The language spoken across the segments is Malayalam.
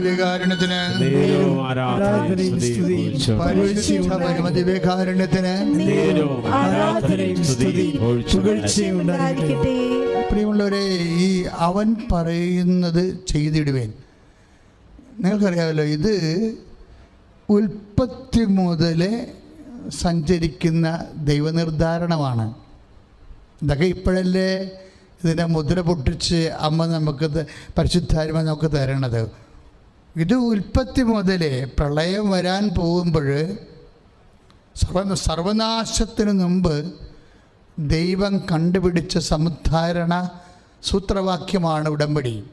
വികാരണത്തിന് വികാരണത്തിന് പ്രിയമുള്ളവരെ ഈ അവൻ പറയുന്നത് ചെയ്തിടുവേൻ. നിങ്ങൾക്കറിയാമല്ലോ ഇത് ഉൽപ്പത്തി മുതൽ സഞ്ചരിക്കുന്ന ദൈവനിർദ്ധാരണമാണ് ഇതൊക്കെ ഇപ്പോഴല്ലേ ഇതിന്റെ മുദ്ര പൊട്ടിച്ച് അമ്മ നമുക്ക് പരിശുദ്ധാരുമ നമുക്ക് തരണത്. ഇത് ഉൽപ്പത്തി മുതൽ പ്രളയം വരാൻ പോകുമ്പോൾ സർവ സർവനാശത്തിന് മുമ്പ് ദൈവം കണ്ടുപിടിച്ച സമുദ്ധാരണ സൂത്രവാക്യമാണ് ഉടമ്പടി.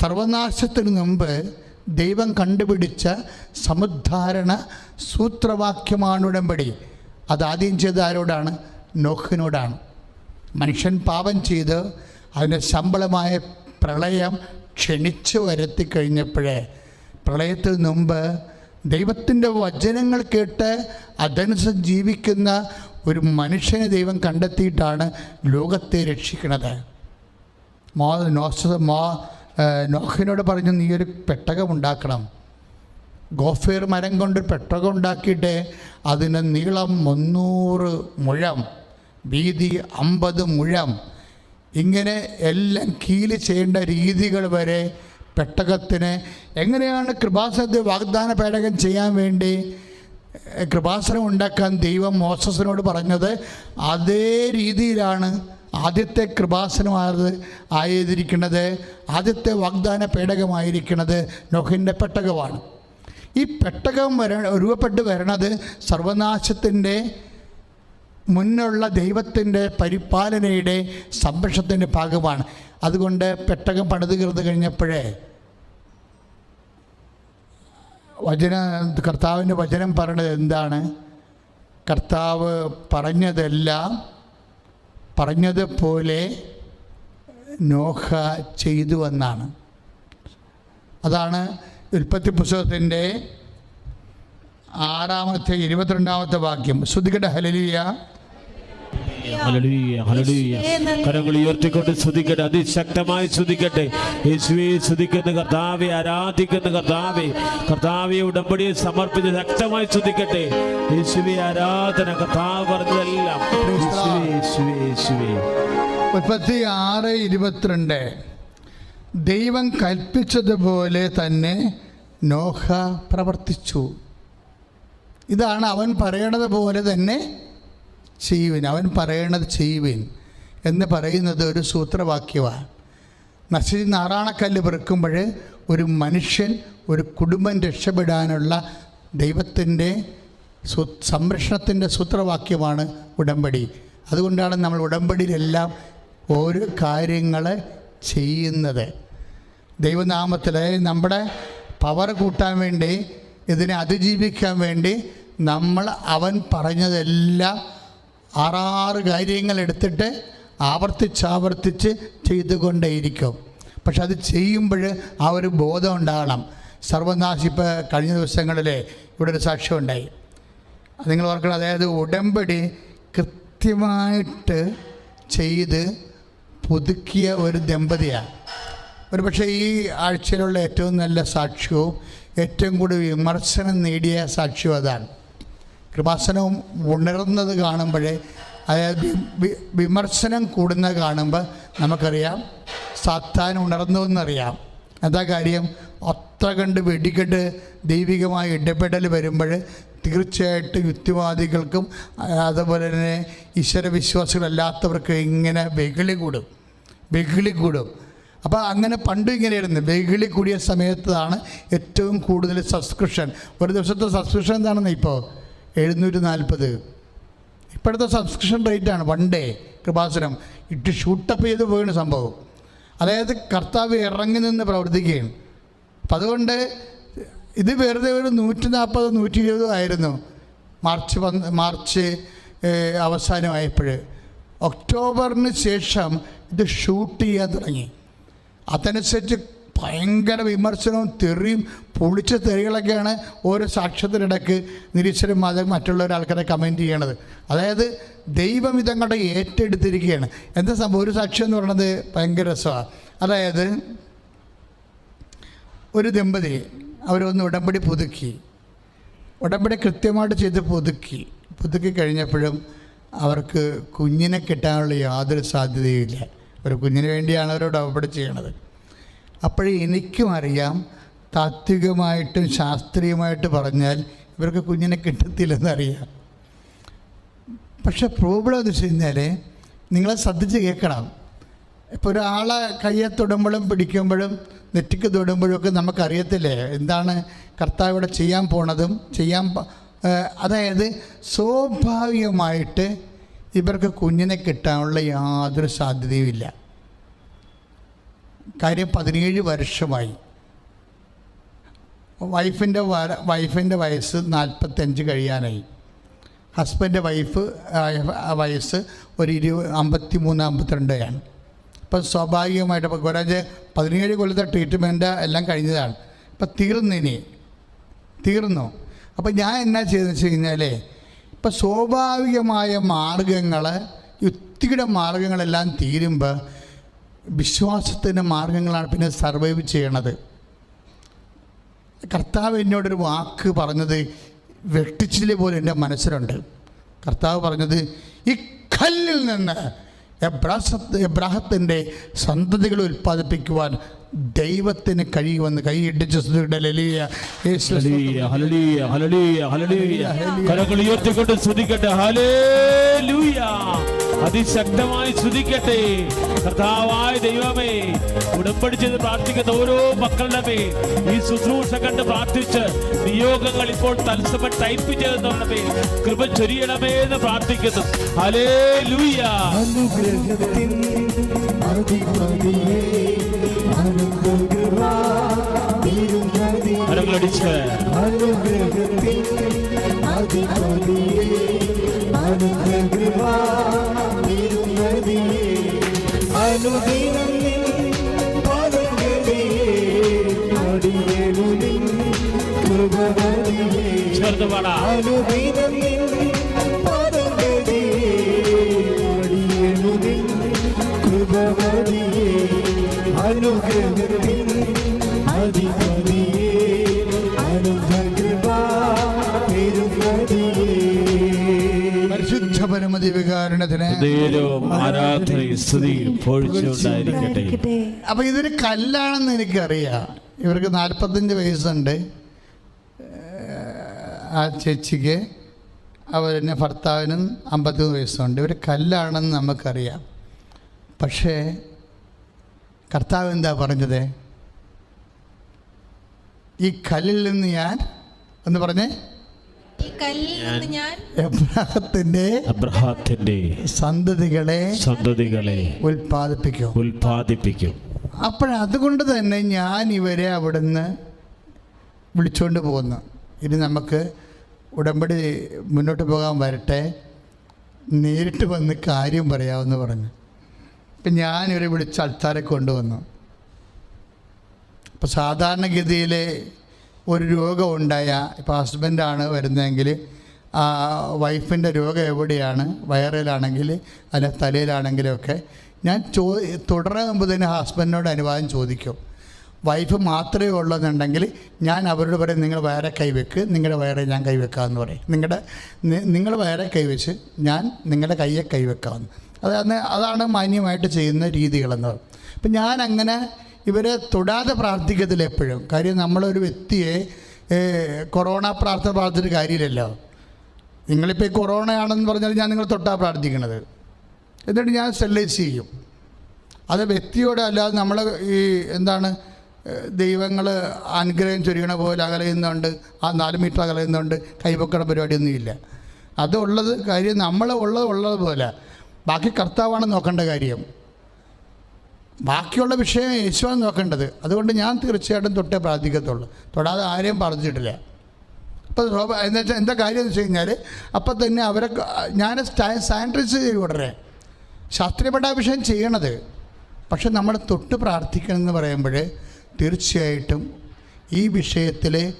സർവനാശത്തിന് മുമ്പ് ദൈവം കണ്ടുപിടിച്ച സമുദ്ധാരണ സൂത്രവാക്യമാണ് ഉടമ്പടി. അതാദ്യം ചെയ്ത ആരോടാണ്? നോഹിനോടാണ്. മനുഷ്യൻ പാപം ചെയ്ത് അതിന്റെ ശമ്പളമായ പ്രളയം ക്ഷണിച്ചു വരുത്തി കഴിഞ്ഞപ്പോഴേ പ്രളയത്തിന് മുമ്പ് ദൈവത്തിന്റെ വചനങ്ങൾ കേട്ട് അതനുസരിച്ച് ജീവിക്കുന്ന ഒരു മനുഷ്യനെ ദൈവം കണ്ടെത്തിയിട്ടാണ് ലോകത്തെ രക്ഷിക്കുന്നത് മോ നോസ മോ നോഹിനോട് പറഞ്ഞു നീ ഒരു പെട്ടകം ഉണ്ടാക്കണം. ഗോഫേർ മരം കൊണ്ട് പെട്ടകം ഉണ്ടാക്കിയിട്ട് അതിന് നീളം മുന്നൂറ് മുഴം. വീതി അമ്പത് മുഴം. ഇങ്ങനെ എല്ലാം കീൽ ചെയ്യേണ്ട രീതികൾ വരെ പെട്ടകത്തിന് എങ്ങനെയാണ് കൃപാസനത്തെ വാഗ്ദാന പേടകം ചെയ്യാൻ വേണ്ടി കൃപാസനം ഉണ്ടാക്കാൻ ദൈവം മോസസിനോട് പറഞ്ഞത്? അതേ രീതിയിലാണ് ആദ്യത്തെ കൃപാസനമായത് ആയിരിക്കുന്നത് ആദ്യത്തെ വാഗ്ദാന പേടകമായിരിക്കുന്നത് നൊഹിന്റെ പെട്ടകമാണ്. ഈ പെട്ടകം വര രൂപപ്പെട്ട് വരണത് സർവനാശത്തിന്റെ മുന്നുള്ള ദൈവത്തിന്റെ പരിപാലനയുടെ സംരക്ഷണത്തിന്റെ ഭാഗമാണ്. അതുകൊണ്ട് പെട്ടകം പണിത് കീർത്ത് കഴിഞ്ഞപ്പോഴേ വചന കർത്താവിന്റെ വചനം പറയണത് എന്താണ്? കർത്താവ് പറഞ്ഞതെല്ലാം പറഞ്ഞതുപോലെ നോഹ ചെയ്തു എന്നാണ്. അതാണ് ഉൽപ്പത്തി പുസ്തകത്തിന്റെ ആറാമത്തെ ഇരുപത്തിരണ്ടാമത്തെ വാക്യം. ശ്രുതികട ഹലലിയ. കരങ്ങൾ ഉയർത്തിക്കൊണ്ട് ശ്രദ്ധിക്കട്ടെ അതിശക്തമായി ശ്രദ്ധിക്കട്ടെ യേശുവെ ശ്രദ്ധിക്കുന്ന കർത്താവെ ആരാധിക്കുന്ന കർത്താവെ കർത്താവെ ഉടമ്പടിയെ സമർപ്പിച്ച് ശക്തമായി ശ്രദ്ധിക്കട്ടെ യേശുവെ ആരാധന കർത്താവ് പറഞ്ഞതെല്ലാം. യേശുവേ യേശുവേ യേശുവേ. മുപ്പത്തി ആറ് ഇരുപത്തിരണ്ട്. ദൈവം കൽപ്പിച്ചതുപോലെ തന്നെ നോഹ പ്രവർത്തിച്ചു. ഇതാണ് അവൻ പറയണത് പോലെ തന്നെ ചെയ്യുവിൻ. അവൻ പറയണത് ചെയ്യുവിൻ എന്ന് പറയുന്നത് ഒരു സൂത്രവാക്യമാണ്. നശിച്ച് നാറാണക്കല്ല് പെറുക്കുമ്പോൾ ഒരു മനുഷ്യൻ ഒരു കുടുംബം രക്ഷപ്പെടാനുള്ള ദൈവത്തിന്റെ സു സംരക്ഷണത്തിന്റെ സൂത്രവാക്യമാണ് ഉടമ്പടി. അതുകൊണ്ടാണ് നമ്മൾ ഉടമ്പടിയിലെല്ലാം ഓരോ കാര്യങ്ങൾ ചെയ്യുന്നത്. ദൈവനാമത്തിൽ നമ്മുടെ പവർ കൂട്ടാൻ വേണ്ടി ഇതിനെ അതിജീവിക്കാൻ വേണ്ടി നമ്മൾ അവൻ പറഞ്ഞതെല്ലാം ആറാറ് കാര്യങ്ങൾ എടുത്തിട്ട് ആവർത്തിച്ചാവർത്തിച്ച് ചെയ്തുകൊണ്ടേയിരിക്കും. പക്ഷെ അത് ചെയ്യുമ്പോൾ ആ ഒരു ബോധം ഉണ്ടാകണം. സർവനാശി ഇപ്പോൾ കഴിഞ്ഞ ദിവസങ്ങളിൽ ഇവിടെ ഒരു സാക്ഷ്യം ഉണ്ടായി. നിങ്ങൾ ഓർക്കണം. അതായത് ഉടമ്പടി കൃത്യമായിട്ട് ചെയ്ത് പുതുക്കിയ ഒരു ദമ്പതിയാണ്. ഒരു പക്ഷേ ഈ ആഴ്ചയിലുള്ള ഏറ്റവും നല്ല സാക്ഷ്യവും ഏറ്റവും കൂടുതൽ വിമർശനം നേടിയ സാക്ഷ്യവും അതാണ്. കൃപാസനവും ഉണരുന്നത് കാണുമ്പോഴേ അതായത് വിമർശനം കൂടുന്ന കാണുമ്പോൾ നമുക്കറിയാം സാത്താൻ ഉണർന്നു എന്നറിയാം. എന്താ കാര്യം? അത്ര കണ്ട് വെടിക്കെട്ട് ദൈവികമായ ഇടപെടൽ വരുമ്പോൾ തീർച്ചയായിട്ടും യുക്തിവാദികൾക്കും അതുപോലെ തന്നെ ഈശ്വരവിശ്വാസികളല്ലാത്തവർക്ക് ഇങ്ങനെ വെകിളി കൂടും. വെകിളി കൂടും. അപ്പോൾ അങ്ങനെ പണ്ടും ഇങ്ങനെയായിരുന്നു. വെകിളി കൂടിയ സമയത്താണ് ഏറ്റവും കൂടുതൽ സബ്സ്ക്രിപ്ഷൻ ഒരു ദിവസത്തെ സബ്സ്ക്രിപ്ഷൻ എന്താണെന്ന് ഇപ്പോൾ എഴുന്നൂറ്റി നാൽപ്പത് ഇപ്പോഴത്തെ സബ്സ്ക്രിപ്ഷൻ റേറ്റാണ് വൺ ഡേ കൃപാസനം. ഇട്ട് ഷൂട്ടപ്പ് ചെയ്ത് പോയാണ് സംഭവം. അതായത് കർത്താവ് ഇറങ്ങി നിന്ന് പ്രവർത്തിക്കുകയാണ്. അപ്പം അതുകൊണ്ട് ഇത് വെറുതെ ഒരു നൂറ്റി നാൽപ്പത് നൂറ്റി ഇരുപത് ആയിരുന്നു മാർച്ച് പന്ത് മാർച്ച് അവസാനമായപ്പോൾ. ഒക്ടോബറിന് ശേഷം ഇത് ഷൂട്ട് ചെയ്യാൻ തുടങ്ങി. അതനുസരിച്ച് ഭയങ്കര വിമർശനവും തെറിയും പൊളിച്ച തെറികളൊക്കെയാണ് ഓരോ സാക്ഷ്യത്തിനിടയ്ക്ക് നിരീശ്വരം മതം മറ്റുള്ള ഒരാൾക്കാരെ കമന്റ് ചെയ്യണത്. അതായത് ദൈവം ഇതങ്ങോട്ട് ഏറ്റെടുത്തിരിക്കുകയാണ്. എന്താ സംഭവം? ഒരു സാക്ഷ്യം എന്ന് പറയുന്നത് ഭയങ്കര രസമാണ്. അതായത് ഒരു ദമ്പതി അവരൊന്ന് ഉടമ്പടി പുതുക്കി. ഉടമ്പടി കൃത്യമായിട്ട് ചെയ്ത് പുതുക്കി. പുതുക്കി കഴിഞ്ഞപ്പോഴും അവർക്ക് കുഞ്ഞിനെ കിട്ടാനുള്ള യാതൊരു സാധ്യതയുമില്ല ഒരു കുഞ്ഞിന് വേണ്ടിയാണ് അവർ ഉടമ്പടി ചെയ്യണത്. അപ്പോഴേ എനിക്കും അറിയാം. താത്വികമായിട്ടും ശാസ്ത്രീയമായിട്ട് പറഞ്ഞാൽ ഇവർക്ക് കുഞ്ഞിനെ കിട്ടത്തില്ലെന്നറിയാം. പക്ഷെ പ്രോബ്ലം എന്ന് വെച്ച് കഴിഞ്ഞാൽ നിങ്ങളെ ശ്രദ്ധിച്ച് കേൾക്കണം. ഇപ്പോൾ ഒരാളെ കയ്യെ തൊടുമ്പോഴും പിടിക്കുമ്പോഴും നെറ്റിക്ക് തൊടുമ്പോഴും ഒക്കെ നമുക്കറിയത്തില്ലേ? എന്താണ് കർത്താവ് ഇവിടെ ചെയ്യാൻ പോണതും ചെയ്യാൻ അതായത് സ്വാഭാവികമായിട്ട് ഇവർക്ക് കുഞ്ഞിനെ കിട്ടാനുള്ള യാതൊരു സാധ്യതയുമില്ല. കാര്യം പതിനേഴ് വർഷമായി. വൈഫിന്റെ വര വൈഫിന്റെ വയസ്സ് നാൽപ്പത്തഞ്ച് കഴിയാനായി. ഹസ്ബന്റെ വൈഫ് വയസ്സ് ഒരു ഇരു അമ്പത്തി മൂന്ന് അമ്പത്തിരണ്ടാണ് അപ്പം സ്വാഭാവികമായിട്ട് ഇപ്പോൾ ഗോരാജ് പതിനേഴ് കൊല്ലത്തെ ട്രീറ്റ്മെന്റ് എല്ലാം കഴിഞ്ഞതാണ്. ഇപ്പം തീർന്നിനി തീർന്നു? അപ്പം ഞാൻ എന്നാ ചെയ്തെന്ന് വെച്ച് കഴിഞ്ഞാൽ ഇപ്പം സ്വാഭാവികമായ മാർഗങ്ങൾ യുക്തിയുടെ മാർഗങ്ങളെല്ലാം തീരുമ്പോൾ വിശ്വാസത്തിന്റെ മാർഗങ്ങളാണ് പിന്നെ സർവൈവ് ചെയ്യണത്. കർത്താവ് എന്നോടൊരു വാക്ക് പറഞ്ഞത് വെട്ടിച്ചിൽ പോലെ എന്റെ മനസ്സിലുണ്ട്. കർത്താവ് പറഞ്ഞത് ഈ കല്ലിൽ നിന്ന് എബ്രാസത്ത് എബ്രാഹത്തിന്റെ സന്തതികൾ ഉൽപ്പാദിപ്പിക്കുവാൻ ദൈവത്തിന് കഴിയുമെന്ന് കൈയിട്ടിച്ച് ഹല്ലേലൂയ. കരങ്ങൾ ഉയർത്തിക്കൊണ്ട് ഹല്ലേലൂയ. അതിശക്തമായി ശ്രുതിക്കട്ടെ കർത്താവായ ദൈവമേ ഉടമ്പടി ചെയ്ത് പ്രാർത്ഥിക്കുന്ന ഓരോ മക്കളുടെ മേൽ ഈ ശുശ്രൂഷ കണ്ട് പ്രാർത്ഥിച്ച് നിയോഗങ്ങൾ ഇപ്പോൾ തത്സമം ടൈപ്പ് ചെയ്തവരുടെ മേൽ കൃപ ചൊരിയണമേ എന്ന് പ്രാർത്ഥിക്കുന്നു. ഹലേ ലൂയ അനുഗ്രഹത്തിൻ അധിപതിയേ അനുഗ്രഹ തിരുമതി കരങ്ങളടിച്ച് അനുഗ്രഹത്തിൻ അധിപതിയേ അനുഗ്രഹ തിരുമതിയേ അനുദിനം അനുദിനം അനുഗ്രഹത്തിൻ അധിപതിയേ പരിശുദ്ധ പരമതി വികാരണത്തിന് അപ്പം ഇതൊരു കല്ലാണെന്ന് എനിക്കറിയാം. ഇവർക്ക് നാൽപ്പത്തഞ്ച് വയസ്സുണ്ട്. ആ ചേച്ചിക്ക് അവരെന്നെ ഭർത്താവിനും അമ്പത്തിമൂന്ന് വയസ്സുണ്ട്. ഇവർ കല്ലാണെന്ന് നമുക്കറിയാം. പക്ഷേ കർത്താവ് എന്താ പറഞ്ഞത്? ഈ കല്ലിൽ നിന്ന് ഞാൻ എന്ന് പറഞ്ഞേ? ഈ കല്ലിൽ നിന്ന് ഞാൻ അബ്രഹാത്തിന്റെ സന്തതികളെ സന്തതികളെ ഉൽപ്പാദിപ്പിക്കും. ഉൽപാദിപ്പിക്കും അപ്പോഴതുകൊണ്ട് തന്നെ ഞാൻ ഇവരെ അവിടുന്ന് വിളിച്ചുകൊണ്ട് പോകുന്നു. ഇനി നമുക്ക് ഉടമ്പടി മുന്നോട്ട് പോകാൻ വരട്ടെ. നേരിട്ട് വന്ന് കാര്യം പറയാമെന്ന് പറഞ്ഞു. അപ്പം ഞാൻ ഇവരെ വിളിച്ച് അൾത്താരെ കൊണ്ടുവന്നു. അപ്പോൾ സാധാരണഗതിയിൽ ഒരു രോഗം ഉണ്ടായ ഇപ്പോൾ ഹസ്ബൻഡാണ് വരുന്നതെങ്കിൽ ആ വൈഫിന്റെ രോഗം എവിടെയാണ്? വയറിലാണെങ്കിൽ അല്ല തലയിലാണെങ്കിലൊക്കെ. ഞാൻ ചോ തുടരെ മുമ്പ് തന്നെ ഹസ്ബൻഡിനോട് അനുവാദം ചോദിക്കും. വൈഫ് മാത്രമേ ഉള്ളതെന്നുണ്ടെങ്കിൽ ഞാൻ അവരോട് പറയും നിങ്ങൾ വയറെ കൈവെക്ക് നിങ്ങളുടെ വയറെ ഞാൻ കൈവെക്കാമെന്ന് പറയും. നിങ്ങളുടെ നിങ്ങൾ വയറെ കൈവച്ച് ഞാൻ നിങ്ങളുടെ കയ്യെ കൈവെക്കാമെന്ന് അതാണ് അതാണ് മാന്യമായിട്ട് ചെയ്യുന്ന രീതികളെന്ന് അപ്പം ഞാൻ അങ്ങനെ ഇവരെ തൊടാതെ പ്രാർത്ഥിക്കത്തില്ല എപ്പോഴും. കാര്യം നമ്മളൊരു വ്യക്തിയെ കൊറോണ പ്രാർത്ഥന പ്രാർത്ഥിച്ചിട്ട് കാര്യമില്ലല്ലോ. നിങ്ങളിപ്പോൾ ഈ കൊറോണ ആണെന്ന് പറഞ്ഞാൽ ഞാൻ നിങ്ങൾ തൊട്ടാ പ്രാർത്ഥിക്കണത്. എന്നിട്ട് ഞാൻ സെല്ലൈസ് ചെയ്യും. അത് വ്യക്തിയോടെ അല്ലാതെ നമ്മൾ ഈ എന്താണ് ദൈവങ്ങൾ അനുഗ്രഹം ചൊരിയണ പോലെ അകലയുന്നുണ്ട് ആ നാല് മീറ്റർ അകലയുന്നുണ്ട് കൈപൊക്കണ പരിപാടിയൊന്നുമില്ല. അതുള്ളത് കാര്യം നമ്മൾ ഉള്ളത് ഉള്ളത് പോലെ. ബാക്കി കർത്താവാണ് നോക്കേണ്ട കാര്യം. ബാക്കിയുള്ള വിഷയം യേശുവാണ് നോക്കേണ്ടത്. അതുകൊണ്ട് ഞാൻ തീർച്ചയായിട്ടും തൊട്ടേ പ്രാർത്ഥിക്കത്തുള്ളൂ. തൊടാതെ ആരെയും പറഞ്ഞിട്ടില്ല. അപ്പോൾ സ്വാഭാ- വെച്ചാൽ എന്താ കാര്യം എന്ന് വെച്ച് കഴിഞ്ഞാൽ അപ്പം തന്നെ അവരെ ഞാൻ സാനിറ്റൈസ് ചെയ്ത് ഉടനെ വിഷയം ചെയ്യണത്. പക്ഷെ നമ്മൾ തൊട്ട് പ്രാർത്ഥിക്കണം എന്ന് പറയുമ്പോൾ തീർച്ചയായിട്ടും ഈ വിഷയത്തിൽ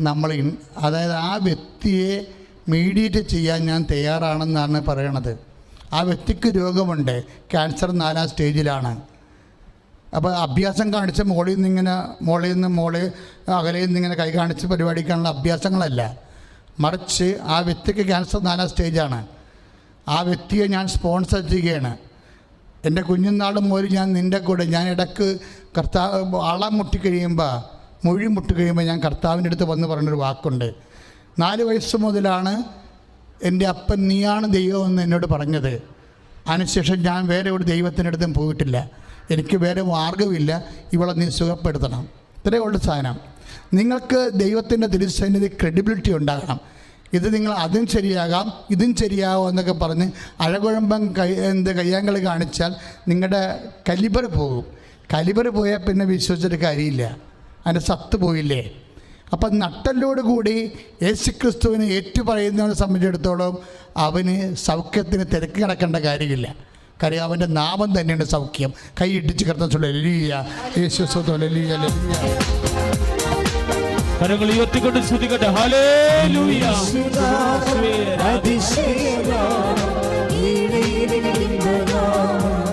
നമ്മൾ അതായത് ആ വ്യക്തിയെ മീഡിയേറ്റ് ചെയ്യാൻ ഞാൻ തയ്യാറാണെന്നാണ് പറയണത്. ആ വ്യക്തിക്ക് രോഗമുണ്ട്. ക്യാൻസർ നാലാം സ്റ്റേജിലാണ്. അപ്പോൾ അഭ്യാസം കാണിച്ച് മുകളിൽ നിന്ന് ഇങ്ങനെ മുകളിൽ നിന്ന് മോൾ അകലയിൽ നിന്ന് ഇങ്ങനെ കൈ കാണിച്ച് പരിപാടിക്കാനുള്ള അഭ്യാസങ്ങളല്ല. മറിച്ച് ആ വ്യക്തിക്ക് ക്യാൻസർ നാലാം സ്റ്റേജാണ്. ആ വ്യക്തിയെ ഞാൻ സ്പോൺസർ ചെയ്യുകയാണ്. എന്റെ കുഞ്ഞുനാൾ മുതൽ ഞാൻ നിന്റെ കൂടെ. ഞാൻ ഇടയ്ക്ക് കർത്താവ് അളം മുട്ടിക്കഴിയുമ്പോൾ മൊഴി മുട്ടിക്കഴിയുമ്പോൾ ഞാൻ കർത്താവിന്റെ അടുത്ത് വന്ന് പറഞ്ഞൊരു വാക്കുണ്ട്. നാല് വയസ്സ് മുതലാണ് എന്റെ അപ്പൻ നീയാണ് ദൈവമെന്ന് എന്നോട് പറഞ്ഞത്. അതിനുശേഷം ഞാൻ വേറെ ഒരു ദൈവത്തിനടുത്തും പോയിട്ടില്ല. എനിക്ക് വേറെ മാർഗമില്ല ഇവളെ നീ സുഖപ്പെടുത്തണം. ഇത്രയേ ഉള്ളൂ സാധനം. നിങ്ങൾക്ക് ദൈവത്തിന്റെ തിരുസന്നിധി ക്രെഡിബിലിറ്റി ഉണ്ടാകണം. ഇത് നിങ്ങൾ അതും ശരിയാകാം ഇതും ശരിയാകാം എന്നൊക്കെ പറഞ്ഞ് അഴകുഴമ്പം കൈ എന്ത് കയ്യാങ്കൾ കാണിച്ചാൽ നിങ്ങളുടെ കലിബർ പോകും. കലിബർ പോയാൽ പിന്നെ വിശ്വസിച്ചിട്ട് കാര്യമില്ല. അതിന്റെ സത്ത് പോയില്ലേ? അപ്പം നട്ടലോട് കൂടി യേശുക്രിസ്തുവിനെ ഏറ്റുപറയുന്നവനെ സംബന്ധിച്ചിടത്തോളം അവന് സൗഖ്യത്തിന് തിരക്ക് കിടക്കേണ്ട കാര്യമില്ല. കാര്യം അവന്റെ നാമം തന്നെയാണ് സൗഖ്യം. കൈ ഇടിച്ച് കിടന്ന ചൊല്ല ലലിയ യേശു കരങ്ങൾ ഉയർത്തിക്കൊണ്ട് ഹല്ലേലൂയ. യേശുവേ,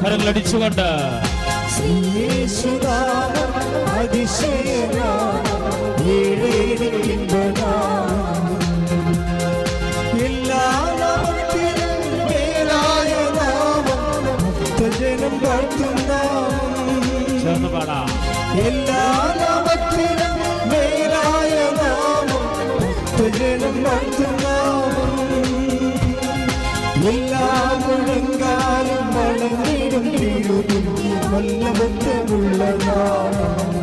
കരങ്ങൾ അടിച്ചുകൊണ്ട്. എല്ലാ നാമത്തിലും മേലായ നാമം ഭക്തജനം നാമം എല്ലാ മുഴങ്കാലും വളർന്നിടും വല്ലഭത്വമുള്ള നാമം.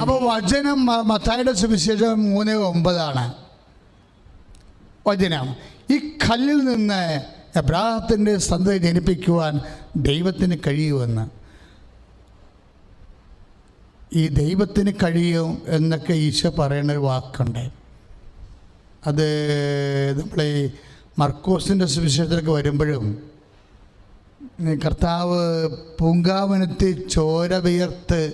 അപ്പോൾ വചനം മത്തായുടെ സുവിശേഷം മൂന്ന് ഒമ്പതാണ്. വചനം ഈ കല്ലിൽ നിന്ന് എബ്രാഹത്തിന്റെ സന്തതി ജനിപ്പിക്കുവാൻ ദൈവത്തിന് കഴിയുമെന്ന്. ഈ ദൈവത്തിന് കഴിയും എന്നൊക്കെ ഈശോ പറയുന്ന ഒരു വാക്കുണ്ട്. അത് നമ്മൾ ഈ മർക്കോസിന്റെ സുവിശേഷത്തിലേക്ക് വരുമ്പോഴും കർത്താവ് പൂങ്കാവനത്തിൽ ചോര വിയർത്ത്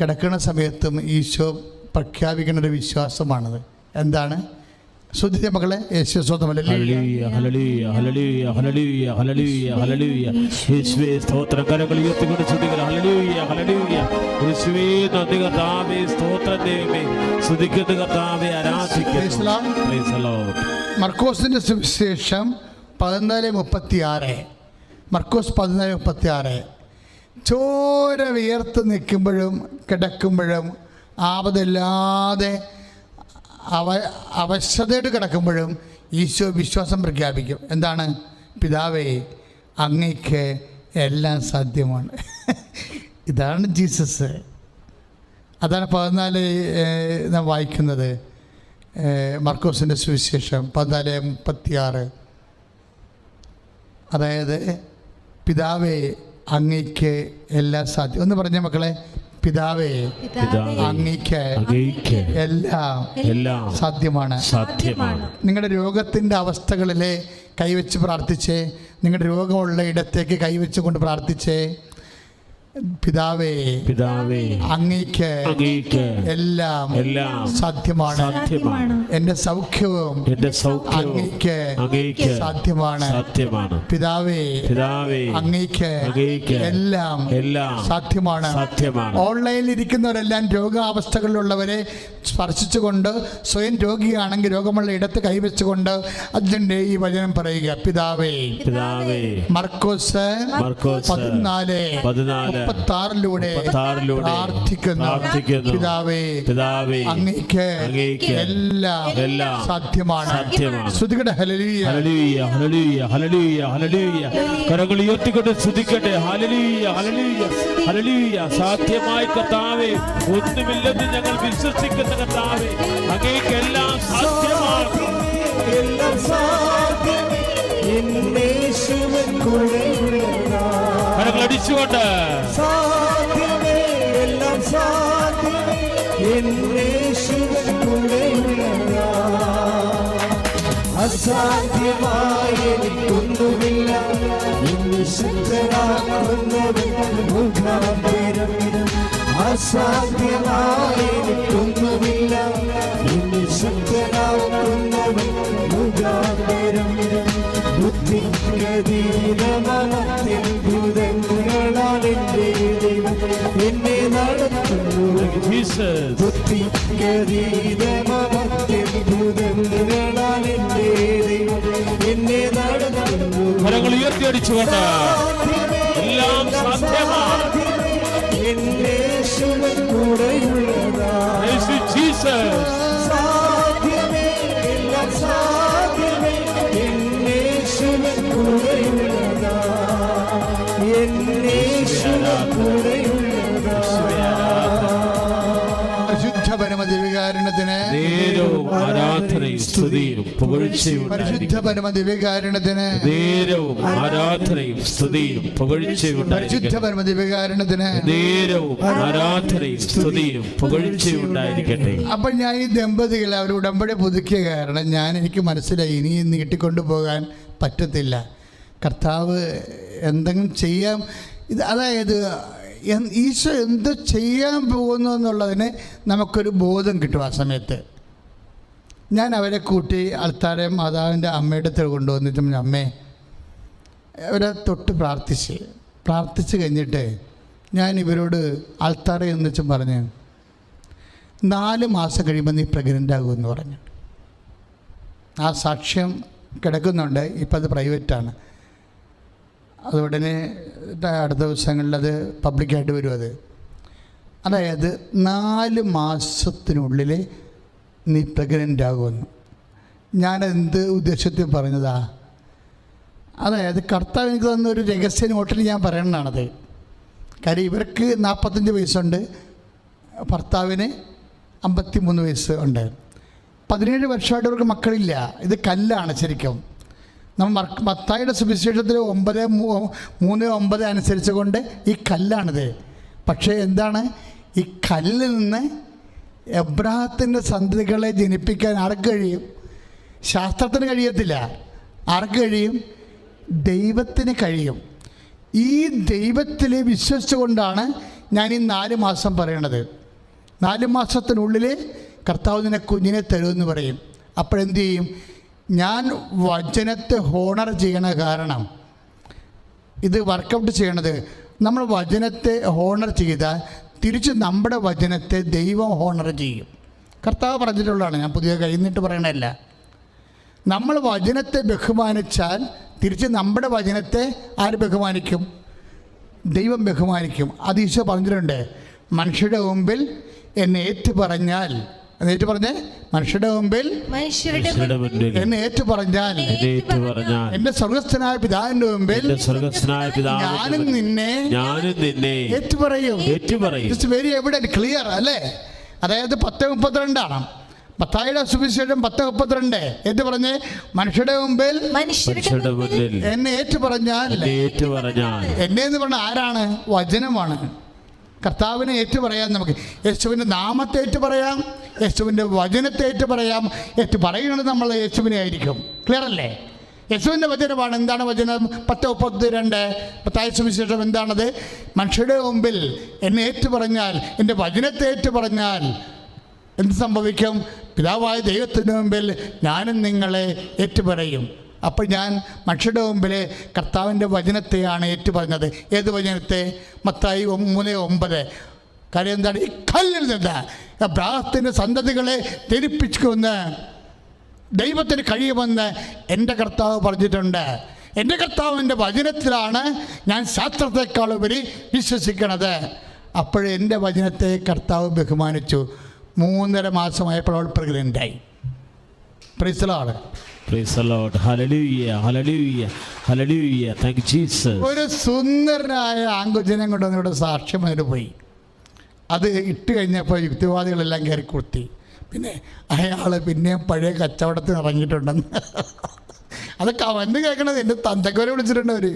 കിടക്കുന്ന സമയത്തും ഈശോ പ്രഖ്യാപിക്കുന്ന ഒരു വിശ്വാസമാണത്. എന്താണ്? ശ്രദ്ധിച്ച മക്കളെ. യേശു ഹല്ലേലൂയ ഹല്ലേലൂയ ഹല്ലേലൂയ ഹല്ലേലൂയ ഹല്ലേലൂയ ഹല്ലേലൂയ യേശുവേ. സ്തോത്രം കരങ്ങൾ ഉയർത്തിക്കൊണ്ട് യേശുവേ നന്ദി കർത്താവേ സ്തോത്രം ദൈവമേ. സ്തുതിക്കുന്ന കർത്താവേ ആരാധിക്കുന്നു. മർക്കോസിന്റെ സുവിശേഷം പതിനാല് മുപ്പത്തി ആറ് മർക്കോസ് പതിനാല് മുപ്പത്തി ആറ് ചോര വിയർത്ത് നിൽക്കുമ്പോഴും കിടക്കുമ്പോഴും ആപതില്ലാതെ അവ അവശതയായിട്ട് കിടക്കുമ്പോഴും ഈശോ വിശ്വാസം പ്രഖ്യാപിക്കും. എന്താണ്? പിതാവേ അങ്ങയ്ക്ക് എല്ലാം സാധ്യമാണ്. ഇതാണ് ജീസസ്. അതാണ് പതിനാല് നാം വായിക്കുന്നത്. മർക്കോസിന്റെ സുവിശേഷം പതിനാല് മുപ്പത്തിയാറ്. അതായത് പിതാവേ അങ്ങയ്ക്ക് എല്ലാം സാധ്യം ഒന്ന് പറഞ്ഞ മക്കളെ. പിതാവേ അങ്ങേയ്ക്ക് എല്ലാം എല്ലാം സാധ്യമാണ്. സാധ്യമാണ്. നിങ്ങളുടെ രോഗത്തിന്റെ അവസ്ഥകളിലെ കൈവച്ച് പ്രാർത്ഥിച്ചേ. നിങ്ങളുടെ രോഗമുള്ള ഇടത്തേക്ക് കൈവച്ചുകൊണ്ട് പ്രാർത്ഥിച്ചേ. പിതാവേ പിതാവേ അങ്ങേക്ക് അങ്ങേയ്ക്ക് എല്ലാം എല്ലാം സാധ്യമാണ്. സാധ്യമാണ്. എന്റെ സൗഖ്യവും എന്റെ സൗഖ്യവും അങ്ങേക്ക് അങ്ങേക്ക് സാധ്യമാണ്. സാധ്യമാണ്. പിതാവേ പിതാവേ അങ്ങേക്ക് അങ്ങേക്ക് എല്ലാം എല്ലാം സാധ്യമാണ്. സാധ്യമാണ്. ഓൺലൈനിൽ ഇരിക്കുന്നവരെല്ലാം രോഗാവസ്ഥകളിലുള്ളവരെ സ്പർശിച്ചുകൊണ്ട് സ്വയം രോഗിയാണെങ്കിൽ രോഗമുള്ള ഇടത്ത് കൈവച്ചുകൊണ്ട് അതിന്റെ ഈ വചനം പറയുക. പിതാവേ പിതാവേ മർക്കോസ് മർക്കോസ് പതിനാല് പതിനാല് മുപ്പത്താറിലൂടെ പ്രാർത്ഥിക്കുന്നു. പിതാവേ പിതാവേ അങ്ങേക്ക് എല്ലാം എല്ലാം സാധ്യമാണ്. ശ്രുതികട ഹലലിയ കരങ്ങൾ ഉയർത്തിക്കൊണ്ട് സാധ്യമായി കർത്താവേ ഒന്നുമില്ലെന്ന് ഞങ്ങൾ വിശ്വസിക്കുന്ന കർത്താവേ അങ്ങേക്ക് എല്ലാം സാധ്യമാണ്. എല്ലാം സാധ്യം എന്നേശുവൻ കൂടെയുള്ളതാ കരങ്ങൾ അടിച്ചുകൊണ്ട്. എല്ലാം ഇന്ന് ശക്തനാക്കുന്നവൻ മുഖാന്തരം എനിക്കൊന്നുമില്ല. ഇന്ന് ശക്തനാക്കുന്നവൻ മുഖാന്തരം എന്നെ നടത്തുന്നു. ജീസസ് ബുദ്ധിഗതീതമനത്തിൽ ഭൂതങ്ങളാൽ എന്റെ ദൈവം എന്നെ നടത്തുന്നു. കരങ്ങൾ ഉയർത്തി അടിച്ചുകൊണ്ട് എല്ലാം സാധ്യമാണ് എന്നേശുവൻ കൂടെയുള്ളതാ. ജീസസ്. സ്തുതിയും പുകഴ്ചയും പരിശുദ്ധ ഉണ്ടായിരിക്കട്ടെ. പരമദിവികാരണത്തിന് നേരവും ആരാധനയും സ്തുതിയും പുകഴ്ചയും പരിശുദ്ധ ഉണ്ടായിരിക്കട്ടെ. പരമദിവികാരണത്തിന് നേരവും ആരാധനയും സ്തുതിയും പുകഴ്ചയും ഉണ്ടായിരിക്കട്ടെ. അപ്പം ഞാൻ ഈ ദമ്പതികൾ അവർ ഉടമ്പടി പുതുക്കിയ കാരണം ഞാൻ എനിക്ക് മനസ്സിലായി. ഇനി നീട്ടിക്കൊണ്ടു പോകാൻ പറ്റത്തില്ല. കർത്താവ് എന്തെങ്കിലും ചെയ്യാം. ഇത് അതായത് ഈശോ എന്ത് ചെയ്യാൻ പോകുന്നു എന്നുള്ളതിന് നമുക്കൊരു ബോധം കിട്ടും ആ സമയത്ത്. ഞാൻ അവരെ കൂട്ടി അൾത്താരെ മാതാവിന്റെ അമ്മയുടെ അടുത്ത് കൊണ്ടുവന്നിട്ട് അമ്മേ അവരെ തൊട്ട് പ്രാർത്ഥിച്ച് പ്രാർത്ഥിച്ച് കഴിഞ്ഞിട്ട് ഞാൻ ഇവരോട് അൾത്താറെ എന്ന് വെച്ചും പറഞ്ഞു നാല് മാസം കഴിയുമ്പോൾ നീ പ്രഗ്നന്റ് ആകുമെന്ന് പറഞ്ഞു. ആ സാക്ഷ്യം കിടക്കുന്നുണ്ട് ഇപ്പം അത് പ്രൈവറ്റാണ്. അത് ഉടനെ അടുത്ത ദിവസങ്ങളിൽ അത് പബ്ലിക്കായിട്ട് വരും അത്. അതായത് നാല് മാസത്തിനുള്ളിൽ നീ പ്രഗ്നന്റ് ആകുമെന്ന് എന്ത് ഉദ്ദേശത്തിൽ പറഞ്ഞതാ? അതായത് കർത്താവ് എനിക്ക് തന്ന ഒരു രഹസ്യ നോട്ടിൽ ഞാൻ പറയണതാണത്. കാര്യം ഇവർക്ക് നാൽപ്പത്തഞ്ച് വയസ്സുണ്ട്. ഭർത്താവിന് അമ്പത്തി മൂന്ന് വയസ്സ് ഉണ്ട്. പതിനേഴ് വർഷമായിട്ട് ഇവർക്ക് മക്കളില്ല. ഇത് കല്ലാണ് ശരിക്കും. നമ്മൾ മത്തായുടെ സുവിശേഷത്തിൽ ഒമ്പത് മൂന്ന് ഒമ്പത് അനുസരിച്ച് കൊണ്ട് ഈ കല്ലാണിത്. പക്ഷേ എന്താണ്? ഈ കല്ലിൽ നിന്ന് എബ്രാഹത്തിന്റെ സന്തതികളെ ജനിപ്പിക്കാൻ ആർക്ക് കഴിയും? ശാസ്ത്രത്തിന് കഴിയത്തില്ല. ആർക്ക് കഴിയും? ദൈവത്തിന് കഴിയും. ഈ ദൈവത്തിൽ വിശ്വസിച്ചുകൊണ്ടാണ് ഞാൻ ഈ നാല് മാസം പറയണത്. നാല് മാസത്തിനുള്ളിൽ കർത്താവ് നിന്നെ കുഞ്ഞിനെ തരുമെന്ന് പറയും. അപ്പോഴെന്ത് ചെയ്യും? ഞാൻ വചനത്തെ ഹോണർ ചെയ്യണ കാരണം. ഇത് വർക്കൗട്ട് ചെയ്യണത്. നമ്മൾ വചനത്തെ ഹോണർ ചെയ്താൽ തിരിച്ച് നമ്മുടെ വചനത്തെ ദൈവം ഹോണർ ചെയ്യും. കർത്താവ് പറഞ്ഞിട്ടുള്ളതാണ് ഞാൻ പുതിയ കൈന്നിട്ട് പറയണതല്ല. നമ്മൾ വചനത്തെ ബഹുമാനിച്ചാൽ തിരിച്ച് നമ്മുടെ വചനത്തെ ആര് ബഹുമാനിക്കും? ദൈവം ബഹുമാനിക്കും. അത് ഈശോ പറഞ്ഞിട്ടുണ്ട് മനുഷ്യരുടെ മുമ്പിൽ എന്നെ ഏറ്റു പറഞ്ഞാൽ എന്ന് ഏറ്റു പറഞ്ഞേ? മനുഷ്യരുടെ മുമ്പിൽ മനുഷ്യരുടെ മുന്നിൽ എന്നെ ഏറ്റു പറഞ്ഞാൽ എന്റെ സ്വർഗസ്ഥനായ പിതാവിന്റെ മുമ്പിൽ സ്വർഗസ്ഥനായ പിതാവ് ഞാനും നിന്നെ ഞാനും നിന്നെ ഏറ്റു പറയും. ഏറ്റു പറയും. വെരി എവിഡന്റ് ക്ലിയർ അല്ലേ? അതായത് പത്ത് മുപ്പത്തിരണ്ടാണ്. പത്തായുടെ സുവിശേഷം പത്ത് മുപ്പത്തിരണ്ട്. എന്ത് പറഞ്ഞ്? മനുഷ്യരുടെ മുമ്പിൽ മനുഷ്യരുടെ മുമ്പിൽ എന്നെ ഏറ്റു പറഞ്ഞാൽ എന്നെ ഏറ്റു പറഞ്ഞാൽ എന്നെ എന്ന് പറഞ്ഞ ആരാണ്? വചനമാണ്. കർത്താവിനെ ഏറ്റു പറയാം നമുക്ക്. യേശുവിന്റെ നാമത്തെ ഏറ്റു പറയാം യേശുവിന്റെ വചനത്തെ ഏറ്റു പറയാം ഏറ്റു പറയുന്നത് നമ്മൾ യേശുവിനെ ആയിരിക്കും. ക്ലിയർ അല്ലേ? യേശുവിന്റെ വചനമാണ്. എന്താണ് വചനം? പത്ത് മുപ്പത്തി രണ്ട് പത്തായ സുവിശേഷം എന്താണത്? മനുഷ്യരുടെ മുമ്പിൽ എന്നെ ഏറ്റു പറഞ്ഞാൽ എന്റെ വചനത്തെ ഏറ്റു പറഞ്ഞാൽ എന്ത് സംഭവിക്കും? പിതാവായ ദൈവത്തിന് മുമ്പിൽ ഞാനും നിങ്ങളെ ഏറ്റുപറയും. അപ്പോൾ ഞാൻ മനുഷ്യരുടെ മുമ്പിലെ കർത്താവിന്റെ വചനത്തെയാണ് ഏറ്റുപറഞ്ഞത്. ഏത് വചനത്തെ? മത്തായി മൂന്ന് ഒമ്പത്. കാര്യം എന്താണ്? ഈ കല്ലിൽ നിന്ന് ബ്രാഹത്തിന്റെ സന്തതികളെ ധരിപ്പിച്ചുകൊന്ന് ദൈവത്തിന് കഴിയുമെന്ന് എന്റെ കർത്താവ് പറഞ്ഞിട്ടുണ്ട്. എന്റെ കർത്താവിന്റെ വചനത്തിലാണ് ഞാൻ ശാസ്ത്രത്തെക്കാളുപരി വിശ്വസിക്കണത്. അപ്പോഴേ എന്റെ വചനത്തെ കർത്താവ് ബഹുമാനിച്ചു. മൂന്നര മാസമായപ്പോൾ അവൾ പ്രഗ്നന്റായി പ്രിസലാണ് ഒരു സുന്ദരനായ ആങ്കുജനം കൊണ്ടുവന്ന് ഇവിടെ സാക്ഷ്യം അതിന് പോയി. അത് ഇട്ട് കഴിഞ്ഞപ്പോൾ യുക്തിവാദികളെല്ലാം കയറി കുത്തി. പിന്നെ അയാൾ പിന്നെയും പഴയ കച്ചവടത്തിൽ ഇറങ്ങിയിട്ടുണ്ടെന്ന്. അതൊക്കെ അവന്റെ കേൾക്കണത്? എന്റെ തന്തക്കവരെ വിളിച്ചിട്ടുണ്ട് അവർ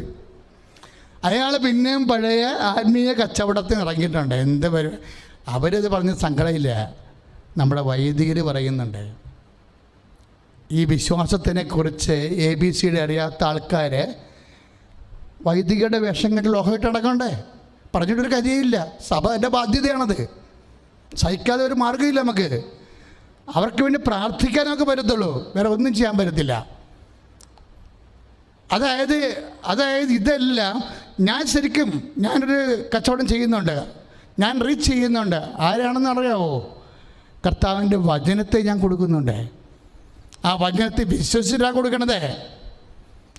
അയാൾ പിന്നെയും പഴയ ആത്മീയ കച്ചവടത്തിന് ഇറങ്ങിയിട്ടുണ്ട്. എന്ത് പരി അവരത് പറഞ്ഞ് സങ്കടമില്ല. നമ്മുടെ വൈദികർ പറയുന്നുണ്ട്. ഈ വിശ്വാസത്തിനെക്കുറിച്ച് എ ബി സിയുടെ അറിയാത്ത ആൾക്കാർ വൈദികരുടെ വേഷം കെട്ടി ലോഹമായിട്ട് നടക്കണ്ടേ? പറഞ്ഞിട്ടൊരു കാര്യമില്ല. സഭ എന്റെ ബാധ്യതയാണത്. സഹിക്കാതെ ഒരു മാർഗമില്ല നമുക്ക്. അവർക്ക് വേണ്ടി പ്രാർത്ഥിക്കാനൊക്കെ പറ്റത്തുള്ളൂ. വേറെ ഒന്നും ചെയ്യാൻ പറ്റത്തില്ല. അതായത് അതായത് ഇതെല്ലാം ഞാൻ ശരിക്കും ഞാനൊരു കച്ചവടം ചെയ്യുന്നുണ്ട്. ഞാൻ റീച്ച് ചെയ്യുന്നുണ്ട്. ആരാണെന്ന് അറിയാവോ? കർത്താവിന്റെ വചനത്തെ ഞാൻ കൊടുക്കുന്നുണ്ട്. ആ വചനത്തിൽ വിശ്വസിച്ചിട്ടാണ് കൊടുക്കണത്.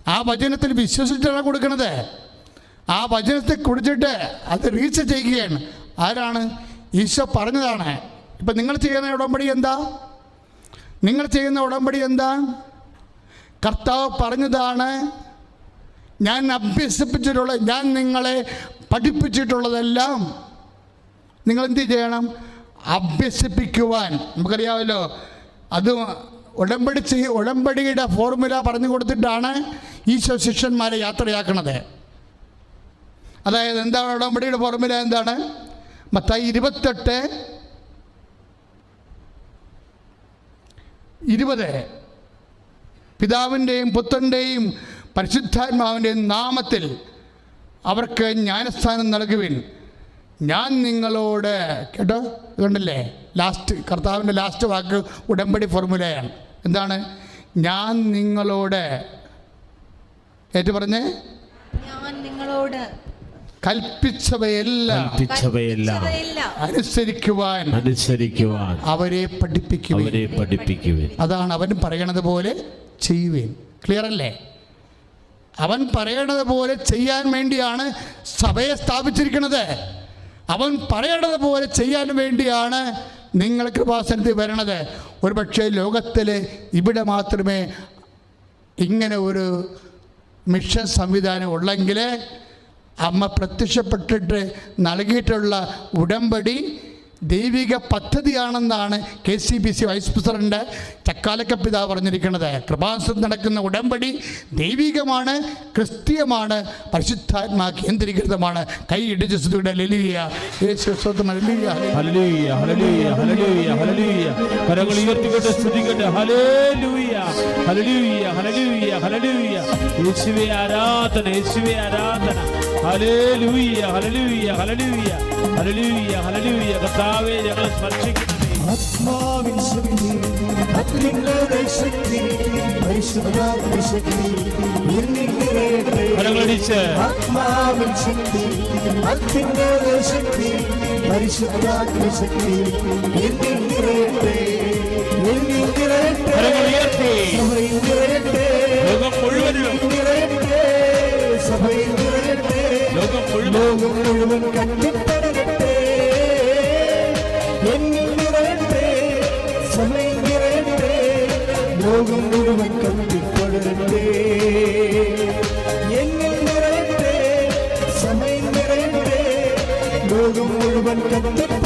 ആ വചനത്തിൽ വിശ്വസിച്ചിട്ടാണ് കൊടുക്കണത്. ആ വചനത്തെ കുടിച്ചിട്ട് അത് റീച്ച് ചെയ്യുകയാണ്. ആരാണ്? ഈശോ പറഞ്ഞതാണ്. ഇപ്പം നിങ്ങൾ ചെയ്യുന്ന ഉടമ്പടി എന്താ? നിങ്ങൾ ചെയ്യുന്ന ഉടമ്പടി എന്താ? കർത്താവ് പറഞ്ഞതാണ് ഞാൻ അഭ്യസിപ്പിച്ചിട്ടുള്ള ഞാൻ നിങ്ങളെ പഠിപ്പിച്ചിട്ടുള്ളതെല്ലാം നിങ്ങൾ എന്ത് ചെയ്യണം? അഭ്യസിപ്പിക്കുവാൻ. നമുക്കറിയാമല്ലോ അത് ഉടമ്പടി ഉടമ്പടിയുടെ ഫോർമുല പറഞ്ഞു കൊടുത്തിട്ടാണ് ഈശോ ശിഷ്യന്മാരെ യാത്രയാക്കണത്. അതായത് എന്താണ് ഉടമ്പടിയുടെ ഫോർമുല എന്താണ്? മത്തായി ഇരുപത്തെട്ട്. ഇരുപത്. പിതാവിന്റെയും പുത്രന്റെയും പരിശുദ്ധാത്മാവിന്റെയും നാമത്തിൽ അവർക്ക് ജ്ഞാനസ്ഥാനം നൽകുവിൻ. ഞാൻ നിങ്ങളോട് കേട്ടോ? കണ്ടില്ലേ? ലാസ്റ്റ് കർത്താവിന്റെ ലാസ്റ്റ് വാക്ക് ഉടമ്പടി ഫോർമുലയാണ് എന്താണ്? ഞാൻ നിങ്ങളോട് ഏറ്റു പറഞ്ഞേ ഞാൻ നിങ്ങളോട് കൽപ്പിച്ചവയെല്ലാം. അനുസരിക്കുവാൻ അനുസരിക്കുവാൻ. അവരെ പഠിപ്പിക്കുവിൻ. അവരെ പഠിപ്പിക്കുവിൻ. അതാണ് അവൻ പറയണത് പോലെ ചെയ്യുവേൻ. ക്ലിയർ അല്ലേ? അവൻ പറയണത് പോലെ ചെയ്യാൻ വേണ്ടിയാണ് സഭയെ സ്ഥാപിച്ചിരിക്കുന്നത്. അവൻ പറയണത് പോലെ ചെയ്യാൻ വേണ്ടിയാണ് നിങ്ങൾ കൃപാസനത്തിൽ വരണത്. ഒരു പക്ഷേ ലോകത്തിൽ ഇവിടെ മാത്രമേ ഇങ്ങനെ ഒരു മിഷൻ സംവിധാനം ഉള്ളെങ്കിൽ അമ്മ പ്രത്യക്ഷപ്പെട്ടിട്ട് നൽകിയിട്ടുള്ള ഉടമ്പടി ദൈവിക പദ്ധതിയാണെന്നാണ് K C B C vice president Chakkalakka പിതാവ് പറഞ്ഞിരിക്കുന്നത്. കൃപാസം നടക്കുന്ന ഉടമ്പടി ദൈവികമാണ് ക്രിസ്തീയമാണ് പരിശുദ്ധാത്മാ കേന്ദ്രീകൃതമാണ്. കൈ ഇടിച്ചുടെ സ്തുതിയുടെ ലലിയ യേശു യേശുവേ ആരാധന ഹലേ ആരാധന. ഹല്ലേലൂയ ഹല്ലേലൂയ. ഹല്ലേലൂയ ഹല്ലേലൂയ ഹല്ലേലൂയ കർത്താവേ ഞങ്ങളെ സ്പർശിക്കണമേ ആത്മാവിൻ ശക്തി അത്യുന്നത ശക്തി പരിശുദ്ധാത്മ ശക്തി എന്നിൽ നിറയട്ടെ കരങ്ങളടിച്ച് ആത്മാവിൻ ശക്തി അത്യുന്നത ശക്തി പരിശുദ്ധാത്മ ശക്തി എന്നിൽ നിറയട്ടെ എന്നിൽ നിറയട്ടെ കരങ്ങൾ ഉയർത്തി സഭയിൽ നിറയട്ടെ ലോകം മുഴുവനിലും നിറയട്ടെ സഭയിൽ നിറയട്ടെ ലോകം മുഴുവൻ ലോകം മുഴുവൻ കട്ടിപ്പടരട്ടെ எண்ணுகிறேன் சொல்லுகிறேன் யோகம் முழுவன் கற்றுக் கொடுத்தே எண்ணுகிறேன் சமைகிறேன் யோகம் முழுவன் கற்றுக்